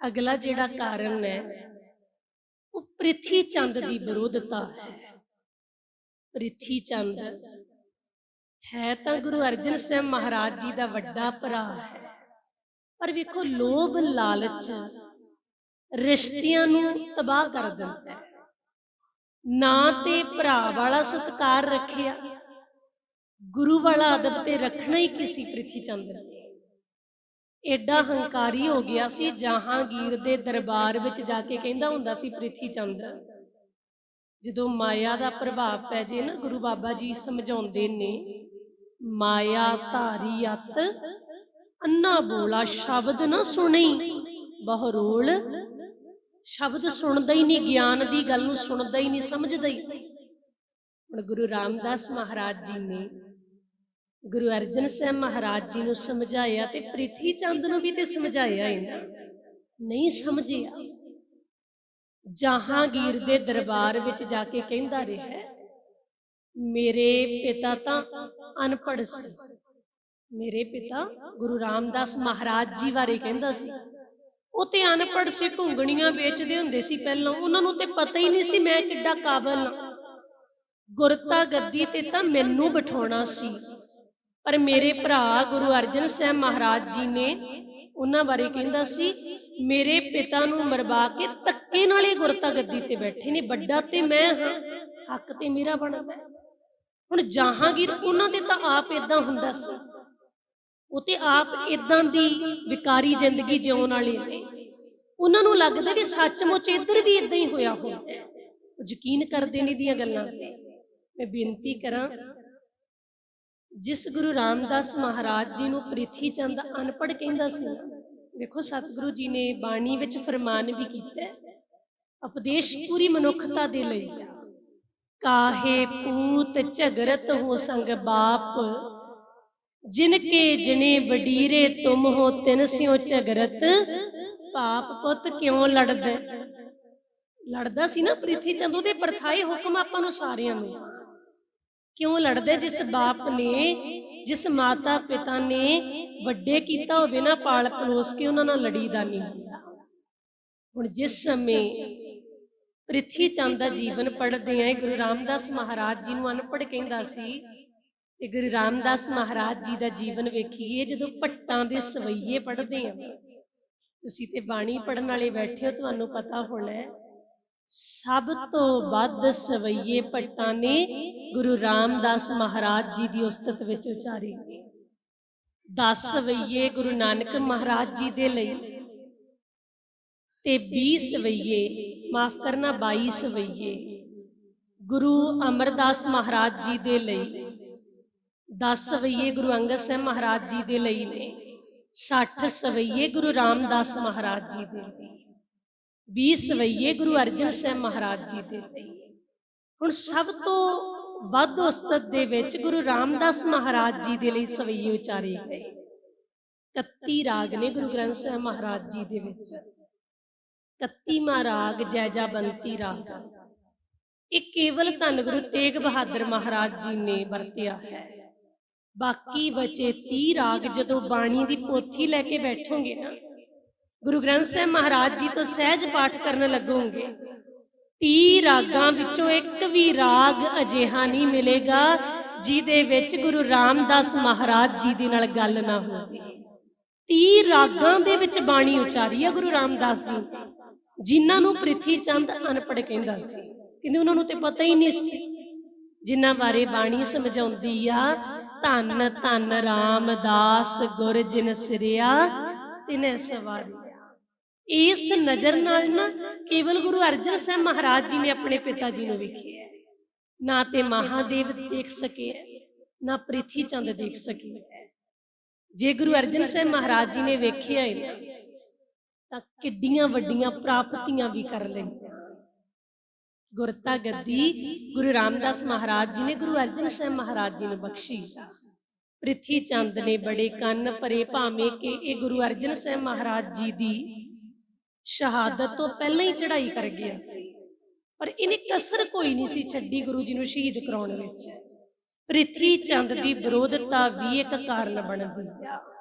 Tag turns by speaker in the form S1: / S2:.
S1: ਅਗਲਾ ਜਿਹੜਾ ਕਾਰਨ ਹੈ, ਉਹ ਪ੍ਰਿਥੀ ਚੰਦ ਦੀ ਵਿਰੋਧਤਾ ਹੈ। ਪ੍ਰਿਥੀ ਚੰਦ ਹੈ ਤਾਂ ਗੁਰੂ ਅਰਜਨ ਸਾਹਿਬ ਮਹਾਰਾਜ ਜੀ ਦਾ ਵੱਡਾ ਭਰਾ ਹੈ। ਪਰ ਵੇਖੋ, ਲੋਭ ਲਾਲਚ ਰਿਸ਼ਤਿਆਂ ਨੂੰ ਤਬਾਹ ਕਰ ਦਿੰਦਾ ਹੈ। ਨਾ ਤੇ ਭਰਾ ਵਾਲਾ ਸਤਕਾਰ ਰੱਖਿਆ, ਗੁਰੂ ਵਾਲਾ ਅਦਬ ਤੇ ਰੱਖਣਾ ਹੀ ਕਿਸੇ ਪ੍ਰਿਥੀ ਚੰਦ ਨੇ। ਐਡਾ ਹੰਕਾਰੀ ਹੋ ਗਿਆ ਸੀ, ਜਹਾਂਗੀਰ ਦੇ ਦਰਬਾਰ ਵਿੱਚ ਜਾ ਕੇ ਕਹਿੰਦਾ ਹੁੰਦਾ ਸੀ ਪ੍ਰਿਥੀ ਚੰਦ ਜਦੋਂ ਮਾਇਆ ਦਾ ਪ੍ਰਭਾਵ ਪੈ ਜੇ ਨਾ, ਗੁਰੂ ਬਾਬਾ ਜੀ ਸਮਝਾਉਂਦੇ ਨੇ, ਮਾਇਆ ਧਾਰੀ ਅਤ, ਅੰਨਾ ਬੋਲਾ ਸ਼ਬਦ ਨਾ ਸੁਣੀ, ਬਹਰੋਲ, ਸ਼ਬਦ ਸੁਣਦਾ ਹੀ ਨਹੀਂ, ਗਿਆਨ ਦੀ ਗੱਲ ਨੂੰ ਸੁਣਦਾ ਹੀ ਨਹੀਂ, ਸਮਝਦਾ ਹੀ ਹੁਣ ਗੁਰੂ ਰਾਮਦਾਸ ਮਹਾਰਾਜ ਜੀ ਨੇ ਗੁਰੂ ਅਰਜਨ ਸਾਹਿਬ ਮਹਾਰਾਜ ਜੀ ਨੂੰ ਸਮਝਾਇਆ ਤੇ ਪ੍ਰਿਥੀ ਚੰਦ ਨੂੰ ਵੀ ਤੇ ਸਮਝਾਇਆ ਹੀ ਨਹੀਂ ਸਮਝਿਆ। ਜਹਾਂਗੀਰ ਦੇ ਦਰਬਾਰ ਵਿੱਚ ਜਾ ਕੇ ਕਹਿੰਦਾ ਰਿਹਾ ਮੇਰੇ ਪਿਤਾ ਤਾਂ ਅਨਪੜ੍ਹ ਸੀ। ਮੇਰੇ ਪਿਤਾ ਗੁਰੂ ਰਾਮਦਾਸ ਮਹਾਰਾਜ ਜੀ ਬਾਰੇ ਕਹਿੰਦਾ ਸੀ। ਉਹ ਤੇ ਅਨਪੜ੍ਹ ਸੀ, ਘੁੰਗਣੀਆਂ ਵੇਚਦੇ ਹੁੰਦੇ ਸੀ ਪਹਿਲਾਂ। ਉਹਨਾਂ ਨੂੰ ਤੇ ਪਤਾ ਹੀ ਨਹੀਂ ਸੀ ਮੈਂ ਕਿੱਡਾ ਕਾਬਲ ਹਾਂ। ਗੁਰਤਾ ਗੱਦੀ ਤੇ ਤਾਂ ਮੈਨੂੰ ਬਿਠਾਉਣਾ ਸੀ। ਪਰ ਮੇਰੇ ਭਰਾ ਗੁਰੂ ਅਰਜਨ ਸਾਹਿਬ ਮਹਾਰਾਜ ਜੀ ਨੇ ਉਹਨਾਂ ਬਾਰੇ ਕਹਿੰਦਾ ਸੀ, ਮੇਰੇ ਪਿਤਾ ਨੂੰ ਮਰਵਾ ਕੇ ਧੱਕੇ ਨਾਲ ਹੀ ਗੁਰਤਾ ਗੱਦੀ ਤੇ ਬੈਠੇ ਨੇ, ਵੱਡਾ ਤੇ ਮੈਂ ਹਾਂ, ਹੱਕ ਤੇ ਮੇਰਾ ਬਣਦਾ ਹੁਣ ਜਹਾਂਗੀਰ, ਉਹਨਾਂ ਦੇ ਤਾਂ ਆਪ ਇਦਾਂ ਹੁੰਦਾ ਸੀ। ਉਹ ਤੇ ਆਪ ਇਦਾਂ ਦੀ ਵਿਕਾਰੀ ਜ਼ਿੰਦਗੀ ਜਿਉਣ ਵਾਲੇ ਨੇ। ਉਹਨਾਂ ਨੂੰ ਲੱਗਦਾ ਵੀ ਸੱਚਮੁੱਚ ਇੱਧਰ ਵੀ ਇਦਾਂ ਹੀ ਹੋਇਆ ਹੁੰਦਾ ਉਹ ਯਕੀਨ ਕਰਦੇ ਨਹੀਂ ਦੀਆਂ ਗੱਲਾਂ ਤੇ। ਮੈਂ ਬੇਨਤੀ ਕਰਾਂ ਜਿਸ ਗੁਰੂ ਰਾਮਦਾਸ ਮਹਾਰਾਜ ਜੀ ਨੂੰ ਪ੍ਰਿਥੀ ਚੰਦ ਅਨਪੜ੍ਹ ਕਹਿੰਦਾ ਸੀ। ਵੇਖੋ, ਸਤਿਗੁਰੂ ਜੀ ਨੇ ਬਾਣੀ ਵਿੱਚ ਫਰਮਾਨ ਵੀ ਕੀਤਾ ਉਪਦੇਸ਼ ਪੂਰੀ ਮਨੁੱਖਤਾ ਦੇ ਲਈ। ਕਾਹੇ ਪੂਤ ਝਗਰਤ ਹੋ ਸੰਗ ਬਾਪ ਜਿਨ ਕੇ ਜਨੇ ਵਡੀਰੇ ਤੁਮ ਹੋ ਤਿਨ ਸਿਓ ਝਗਰਤ, ਪਾਪ ਪੁੱਤ ਕਿਉਂ ਲੜਦਾ? ਲੜਦਾ ਸੀ ਨਾ ਪ੍ਰਿਥੀ ਚੰਦ, ਉਹਦੇ ਪਰਥਾਏ ਹੁਕਮ ਆਪਾਂ ਨੂੰ ਸਾਰਿਆਂ ਨੂੰ। ਕਿਉਂ ਲੜਦੇ? ਜਿਸ ਬਾਪ ਨੇ ਜਿਸ ਮਾਤਾ ਪਿਤਾ ਨੇ ਵੱਡੇ ਕੀਤਾ ਹੋਵੇ ਨਾ ਪਾਲ ਪਲੋਸ ਕੇ ਉਹਨਾਂ ਨਾਲ ਲੜੀਦਾ ਨਹੀਂ। ਹੁਣ ਜਿਸ ਸਮੇਂ ਪ੍ਰਿਥੀ ਚੰਦ ਦਾ ਜੀਵਨ ਪੜ੍ਹਦੇ ਆਂ ਗੁਰੂ ਰਾਮਦਾਸ ਮਹਾਰਾਜ ਜੀ ਨੂੰ ਅਨਪੜ੍ਹ ਕਹਿੰਦਾ ਸੀ। ਤੇ ਗੁਰੂ ਰਾਮਦਾਸ ਮਹਾਰਾਜ ਜੀ ਦਾ ਜੀਵਨ ਵੇਖੀਏ ਜਦੋਂ ਪੱਟਾਂ ਦੇ ਸਵਈਏ ਪੜ੍ਹਦੇ ਆਂ। ਤੁਸੀਂ ਤੇ ਬਾਣੀ ਪੜਨ ਵਾਲੇ ਬੈਠੇ ਹੋ ਤੁਹਾਨੂੰ ਪਤਾ ਹੋਣਾ ਹੈ ਸਭ ਤੋਂ ਵੱਧ ਸਵਈਏ ਭੱਟਾਂ ਨੇ ਗੁਰੂ ਰਾਮਦਾਸ ਮਹਾਰਾਜ ਜੀ ਦੀ ਉਸਤਤ ਵਿੱਚ ਉਚਾਰੇ। ਨੇ 10 ਸਵਈਏ ਗੁਰੂ ਨਾਨਕ ਮਹਾਰਾਜ ਜੀ ਦੇ ਲਈ ਤੇ 20 ਸਵਈਏ, ਮਾਫ ਕਰਨਾ 22 ਸਵਈਏ ਗੁਰੂ ਅਮਰਦਾਸ ਮਹਾਰਾਜ ਜੀ ਦੇ ਲਈ। 10 ਸਵਈਏ ਗੁਰੂ ਅੰਗਦ ਸਾਹਿਬ ਮਹਾਰਾਜ ਜੀ ਦੇ ਲਈ ਨੇ। 60 ਸਵਈਏ ਗੁਰੂ ਰਾਮਦਾਸ ਮਹਾਰਾਜ ਜੀ ਦੇ ਲਈ। 20 ਸਵਈਏ ਗੁਰੂ ਅਰਜਨ ਸਾਹਿਬ ਮਹਾਰਾਜ ਜੀ ਦੇ ਹੁਣ ਸਭ ਤੋਂ ਵੱਧ ਉਸਤਤ ਦੇ ਵਿੱਚ ਗੁਰੂ ਰਾਮਦਾਸ ਮਹਾਰਾਜ ਜੀ ਦੇ ਲਈ ਸਵਈਏ ਉਚਾਰੇ ਗਏ। 31 ਰਾਗ ਨੇ ਗੁਰੂ ਗ੍ਰੰਥ ਸਾਹਿਬ ਮਹਾਰਾਜ ਜੀ ਦੇ ਵਿੱਚ। 31ਵਾਂ ਰਾਗ ਜੈਜਾਬੰਤੀ ਰਾਗ ਇਹ ਕੇਵਲ ਧੰਨ ਗੁਰੂ ਤੇਗ ਬਹਾਦਰ ਮਹਾਰਾਜ ਜੀ ਨੇ ਵਰਤਿਆ ਹੈ। ਬਾਕੀ ਬਚੇ 30 ਰਾਗ ਜਦੋਂ ਬਾਣੀ ਦੀ ਪੋਥੀ ਲੈ ਕੇ ਬੈਠੋਗੇ ਨਾ ਗੁਰੂ ਗ੍ਰੰਥ ਸਾਹਿਬ ਮਹਾਰਾਜ ਜੀ ਤੋਂ ਸਹਿਜ ਪਾਠ ਕਰਨ ਲੱਗੋਗੇ। 30 ਰਾਗਾਂ ਵਿੱਚੋਂ ਇੱਕ ਵੀ ਰਾਗ ਅਜਿਹਾ ਨਹੀਂ ਮਿਲੇਗਾ ਜਿਹਦੇ ਵਿੱਚ ਗੁਰੂ ਰਾਮਦਾਸ ਮਹਾਰਾਜ ਜੀ ਦੇ ਨਾਲ ਗੱਲ ਨਾ ਹੋਵੇ। 30 ਰਾਗਾਂ ਦੇ ਵਿੱਚ ਬਾਣੀ ਉਚਾਰੀ ਹੈ ਗੁਰੂ ਰਾਮਦਾਸ ਜੀ। ਨੇ, ਜਿਨ੍ਹਾਂ ਨੂੰ ਪ੍ਰਿਥੀ ਚੰਦ ਅਨਪੜ੍ਹ ਕਹਿੰਦਾ ਸੀ। ਕਹਿੰਦੇ ਉਹਨਾਂ ਨੂੰ ਤੇ ਪਤਾ ਹੀ ਨਹੀਂ ਸੀ। ਜਿਨ੍ਹਾਂ ਬਾਰੇ ਬਾਣੀ ਸਮਝਾਉਂਦੀ ਆ ਧੰਨ ਧੰਨ ਰਾਮਦਾਸ ਗੁਰ ਜਿਨ ਸਿਰਿਆ ਤਿਨੇ ਸਵਾਰੀ। ਇਸ ਨਜ਼ਰ ਨਾਲ ਨਾ ਕੇਵਲ ਗੁਰੂ ਅਰਜਨ ਸਾਹਿਬ ਮਹਾਰਾਜ ਜੀ ਨੇ ਆਪਣੇ ਪਿਤਾ ਜੀ ਨੂੰ ਵੇਖਿਆ ਨਾ ਤੇ ਮਹਾਦੇਵ ਦੇਖ ਸਕੇ ਨਾ ਪ੍ਰਿਥੀ ਚੰਦ ਦੇਖ ਸਕੇ ਜੇ ਗੁਰੂ ਅਰਜਨ ਸਾਹਿਬ ਮਹਾਰਾਜ ਜੀ ਨੇ ਵੇਖਿਆ ਹੈ ਤਾਂ ਕਿੱਡੀਆਂ ਵੱਡੀਆਂ ਪ੍ਰਾਪਤੀਆਂ ਵੀ ਕਰ ਲਈਆਂ ਗੁਰਤਾ ਗੱਦੀ ਗੁਰੂ ਰਾਮਦਾਸ ਮਹਾਰਾਜ ਜੀ ਨੇ ਗੁਰੂ ਅਰਜਨ ਸਾਹਿਬ ਮਹਾਰਾਜ ਜੀ ਨੂੰ ਬਖਸ਼ੀ। ਪ੍ਰਿਥੀ ਚੰਦ ਨੇ ਬੜੇ ਕੰਨ ਭਰੇ, ਭਾਵੇਂ ਕਿ ਇਹ ਗੁਰੂ ਅਰਜਨ ਸਾਹਿਬ ਮਹਾਰਾਜ ਜੀ ਦੀ ਸ਼ਹਾਦਤ ਤੋਂ ਪਹਿਲਾਂ ਹੀ ਚੜ੍ਹਾਈ ਕਰ ਗਿਆ ਸੀ। ਪਰ ਇਹਨੇ ਕਸਰ ਕੋਈ ਨਹੀਂ ਸੀ ਛੱਡੀ ਗੁਰੂ ਜੀ ਨੂੰ ਸ਼ਹੀਦ ਕਰਾਉਣ ਵਿੱਚ। ਪ੍ਰਿਥੀ ਚੰਦ ਦੀ ਵਿਰੋਧਤਾ ਵੀ ਇੱਕ ਕਾਰਨ ਬਣਦੀ। ਆ